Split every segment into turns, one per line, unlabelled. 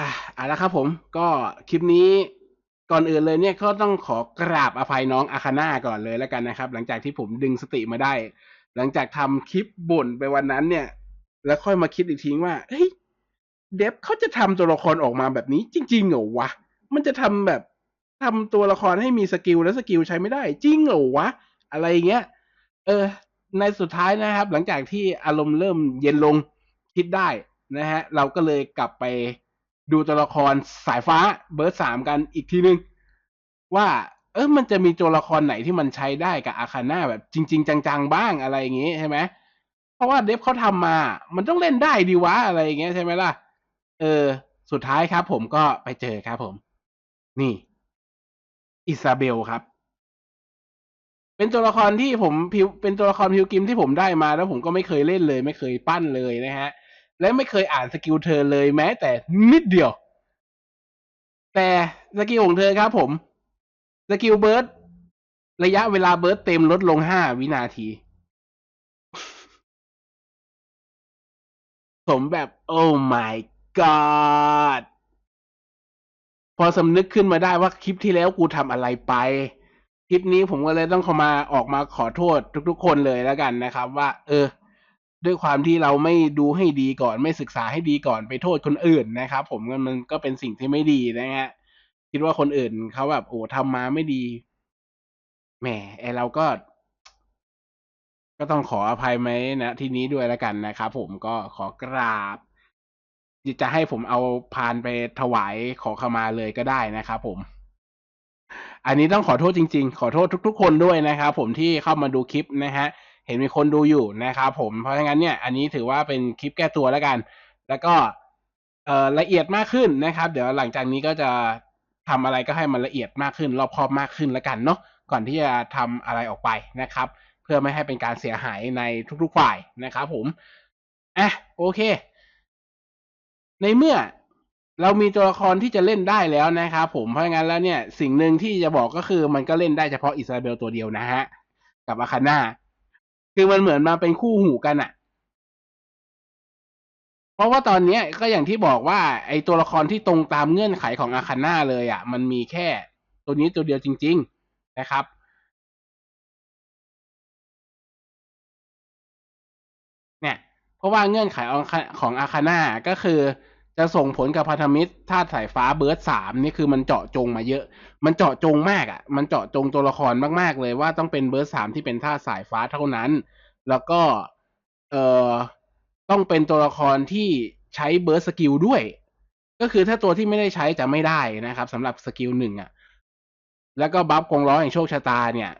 อะเอาละครับผมก็คลิปนี้ก่อนอื่นเลยเนี่ยก็ต้องขอกราบอภัยน้องอาคาน่าก่อนเลยแล้วกันนะครับ หลังจากที่ผมดึงสติมาได้ หลังจากทำคลิปบ่นไปวันนั้นเนี่ย แล้วค่อยมาคิดอีกทีว่าเฮ้ยเดฟเขาจะทำตัวละครออกมาแบบนี้ จริง ๆเหรอวะมันจะทำแบบทำตัวละครให้มีสกิลแล้วสกิลใช้ไม่ได้ จริงเหรอวะอะไรเงี้ยเออ ในสุดท้ายนะครับ หลังจากที่อารมณ์เริ่มเย็นลงคิดได้นะฮะ เราก็เลยกลับไป ดูตัวละครสายฟ้าเบิร์สามกันอีกทีนึง ว่า เออมันจะมีตัวละครไหนที่มันใช้ได้กับอาคาน่าแบบจริง ๆ จังๆบ้างอะไรอย่างงี้ใช่ไหมเพราะว่าเดฟเขาทำมา มันต้องเล่นได้ดีวะอะไรอย่างเงี้ยใช่ไหมล่ะ เออ สุดท้ายครับผมก็ไปเจอครับผม นี่ อิซาเบลครับเป็นตัวละครที่ผมพิวเป็นตัวละครพิวกิมที่ผมได้มาแล้วผมก็ไม่เคยเล่นเลย ไม่เคยปั้นเลยนะฮะ และไม่เคยอ่านสกิลเธอเลยแม้แต่นิดเดียว แต่สกิลของเธอครับผมสกิลเบิร์ดระยะเวลาเบิร์ดเต็มลดลงห้าวินาที ผมแบบ โอ้ my god พอสำนึกขึ้นมาได้ว่าคลิปที่แล้วกูทำอะไรไป คลิปนี้ผมก็เลยต้องเข้ามาออกมาขอโทษทุกๆคนเลยแล้วกันนะครับ ว่า เออ ด้วยความที่เราไม่ดูให้ดีก่อน ไม่ศึกษาให้ดีก่อนไปโทษคนอื่นนะครับ ผมมันก็เป็นสิ่งที่ไม่ดีนะฮะคิดว่าคนอื่นเขาแบบโอ้ทำมาไม่ดีแหมไอเราก็ ก็ต้องขออภัยไหมนะที่นี้ด้วยแล้วกันนะครับผมก็ขอกราบจะให้ผมเอาพานไปถวายขอขมาเลยก็ได้นะครับผมอันนี้ต้องขอโทษจริง ๆ ขอโทษทุก ๆ คนด้วยนะครับผมที่เข้ามาดูคลิปนะฮะ เห็นมีคนดูอยู่นะครับผมเพราะงั้นเนี่ยอันนี้ถือว่าเป็นคลิปแก้ตัวแล้วกัน แล้วก็เอ่อละเอียดมากขึ้นนะครับ เดี๋ยวหลังจากนี้ก็จะทำอะไรก็ให้มันละเอียดมากขึ้น รอบคอบมากขึ้นแล้วกันเนาะก่อนที่จะทำอะไรออกไปนะครับ เพื่อไม่ให้เป็นการเสียหายในทุกๆฝ่ายนะครับผมอะโอเค ในเมื่อเรามีตัวละครที่จะเล่นได้แล้วนะครับผมเพราะงั้นแล้วเนี่ยสิ่งหนึ่งที่จะบอกก็คือมันก็เล่นได้เฉพาะอิซาเบลตัวเดียวนะฮะกับอาคาน่า คือมันเหมือนมาเป็นคู่หูกันอะเพราะว่าตอนนี้ก็อย่างที่บอกว่า ไอตัวละครที่ตรงตามเงื่อนไขของอาคาน่าเลยอะมันมีแค่ตัวนี้ตัวเดียวจริง ๆนะครับเนี่ยเพราะว่าเงื่อนไขของอาคาน่าก็คือ จะส่งผลกับพันธมิตรธาตุสายฟ้าเบิร์ดสามนี่คือมันเจาะจงมาเยอะ มันเจาะจงมากอะ่ะ มันเจาะจงตัวละครมากๆเลยว่าต้องเป็นเบิร์ดสามที่เป็นธาตุสายฟ้าเท่านั้น แล้วก็เอ่อต้องเป็นตัวละครที่ใช้เบิร์ดสกิลด้วย ก็คือถ้าตัวที่ไม่ได้ใช้จะไม่ได้นะครับสำหรับสกิลหนึ่งอะ แล้วก็บัฟกองร้อยแห่งโชคชะตาเนี่ย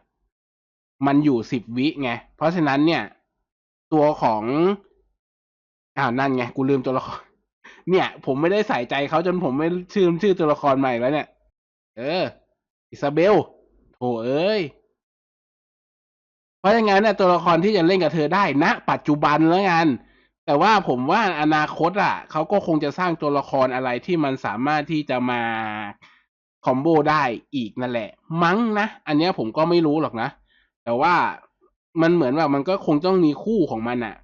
มันอยู่สิบวิไง เพราะฉะนั้นเนี่ย ตัวของอ้าวนั่นไง กูลืมตัวละคร เนี่ย ผมไม่ได้ใส่ใจเขาจนผมไม่ชื่อชื่อตัวละครใหม่แล้วเนี่ย เออ อิซาเบลโถเอ้ย เพราะอย่างนั้นเนี่ยตัวละครที่จะเล่นกับเธอได้ณนะปัจจุบันแล้วกัน แต่ว่าผมว่าอนาคตอะเขาก็คงจะสร้างตัวละครอะไรที่มันสามารถที่จะมาคอมโบได้อีกนั่นแหละ มั้งนะ อันนี้ผมก็ไม่รู้หรอกนะ แต่ว่ามันเหมือนว่ามันก็คงต้องมีคู่ของมันอะ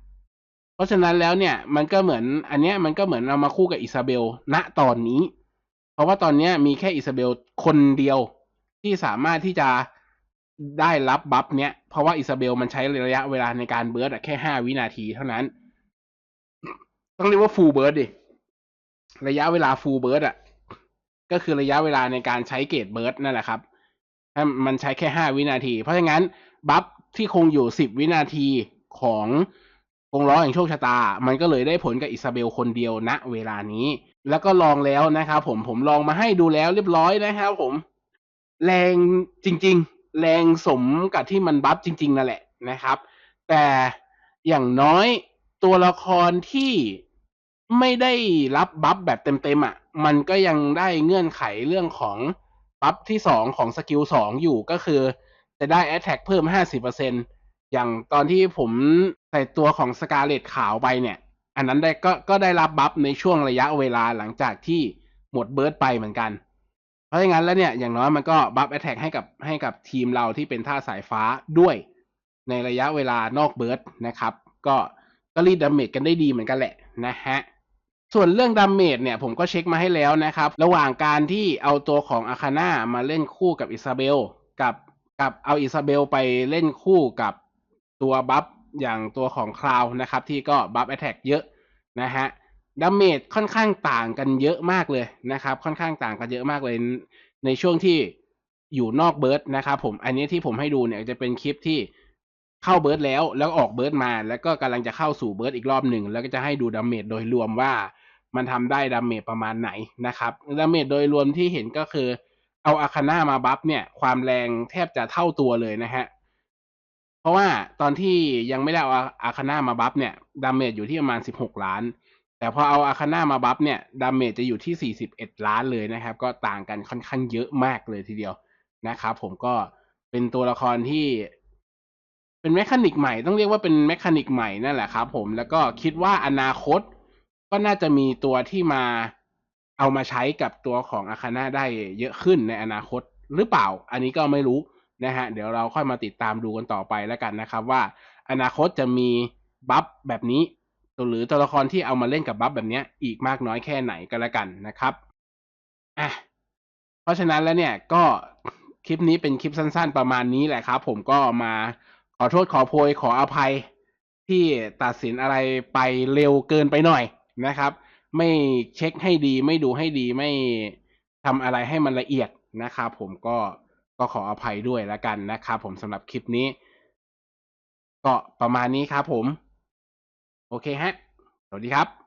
เพราะฉะนั้นแล้วเนี่ยมันก็เหมือนอันเนี้ยมันก็เหมือนเอามาคู่กับอิซาเบล ณตอนนี้ เพราะว่าตอนเนี้ยมีแค่อิซาเบลคนเดียวที่สามารถที่จะได้รับบัฟเนี้ย เพราะว่าอิซาเบลมันใช้ระยะเวลาในการเบิร์ดแค่ห้าวินาทีเท่านั้น ต้องเรียกว่าฟูลเบิร์ดดิ ระยะเวลาฟูลเบิร์ดอะ ก็คือระยะเวลาในการใช้เกตเบิร์ดนั่นแหละครับ มันใช้แค่ห้าวินาที เพราะฉะนั้นบัฟที่คงอยู่สิบวินาทีของ วงล้อแห่งโชคชะตา มันก็เลยได้ผลกับอิซาเบลคนเดียวณเวลานี้ แล้วก็ลองแล้วนะครับผมผมลองมาให้ดูแล้วเรียบร้อยนะครับผม แรงจริง ๆ แรงสมกับที่มันบัฟจริง ๆนั่นแหละนะครับ แต่อย่างน้อยตัวละครที่ไม่ได้รับบัฟแบบเต็มๆอะ มันก็ยังได้เงื่อนไขเรื่องของบัฟที่สองของสกิลสองอยู่ก็คือ จะได้แอตแทกเพิ่มห้าสิบเปอร์เซ็นอย่างตอนที่ผม ส่ตัวของสกาเลตขาวไปเนี่ย อันนั้นได้ก็ก็ได้รับบัฟในช่วงระยะเวลาหลังจากที่หมดเบิร์ดไปเหมือนกัน เพราะงั้นแล้วเนี่ยอย่างน้อยมันก็บัฟแอตแทกให้กับให้กับทีมเราที่เป็นท่าสายฟ้าด้วย ในระยะเวลานอกเบิร์ดนะครับ ก็ก็รีดดาเมจกันได้ดีเหมือนกันแหละนะฮะส่วนเรื่องดาเมจเนี่ยผมก็เช็คมาให้แล้วนะครับ ระหว่างการที่เอาตัวของอาคาน่ามาเล่นคู่กับอิซาเบล กับกับเอาอิซาเบลไปเล่นคู่กับตัวบัฟ อย่างตัวของคราวนะครับ ที่ก็บัฟแอตแทกเยอะนะฮะดาเมจค่อนข้างต่างกันเยอะมากเลยนะครับ ค่อนข้างต่างกันเยอะมากเลย ในช่วงที่อยู่นอกเบิร์ดนะครับผมอันนี้ที่ผมให้ดูเนี่ยจะเป็นคลิปที่เข้าเบิร์ดแล้วแล้วออกเบิร์ดมา แล้วก็กำลังจะเข้าสู่เบิร์ดอีกรอบหนึ่งแล้วก็จะให้ดูดาเมจโดยรวมว่ามันทำได้ดาเมจประมาณไหนนะครับดาเมจโดยรวมที่เห็นก็คือเอาอาคาน่ามาบัฟเนี่ยความแรงแทบจะเท่าตัวเลยนะฮะ ราะว่าตอนที่ยังไม่ได้เอาอาคาน่ามาบัฟเนี่ยดาเมจอยู่ที่ประมาณ 16 ล้าน แต่พอเอาอาคาน่ามาบัฟเนี่ยดาเมจจะอยู่ที่ 41 ล้านเลยนะครับ ก็ต่างกันค่อนข้างเยอะมากเลยทีเดียวนะครับผมก็เป็นตัวละครที่เป็นแมคานิกใหม่ต้องเรียกว่าเป็นแมคานิกใหม่นั่นแหละครับผมแล้วก็คิดว่าอนาคตก็น่าจะมีตัวที่มาเอามาใช้กับตัวของอาคาน่าได้เยอะขึ้นในอนาคตหรือเปล่า อันนี้ก็ไม่รู้ นะฮะเดี๋ยวเราค่อยมาติดตามดูกันต่อไปแล้วกันนะครับว่า อนาคตจะมีบัฟแบบนี้หรือตัวละครที่เอามาเล่นกับบัฟแบบนี้อีกมากน้อยแค่ไหนก็แล้วกันนะครับอะเพราะฉะนั้นแล้วเนี่ยก็คลิปนี้เป็นคลิปสั้น ๆ ประมาณนี้แหละครับ ผมก็มาขอโทษขอโพยขออภัยที่ตัดสินอะไรไปเร็วเกินไปหน่อยนะครับ ไม่เช็คให้ดีไม่ดูให้ดีไม่ทำอะไรให้มันละเอียดนะครับ ผมก็ ก็ขออภัยด้วยแล้วกันนะครับผมสำหรับคลิปนี้ ก็ประมาณนี้ครับผม โอเคฮะ สวัสดีครับ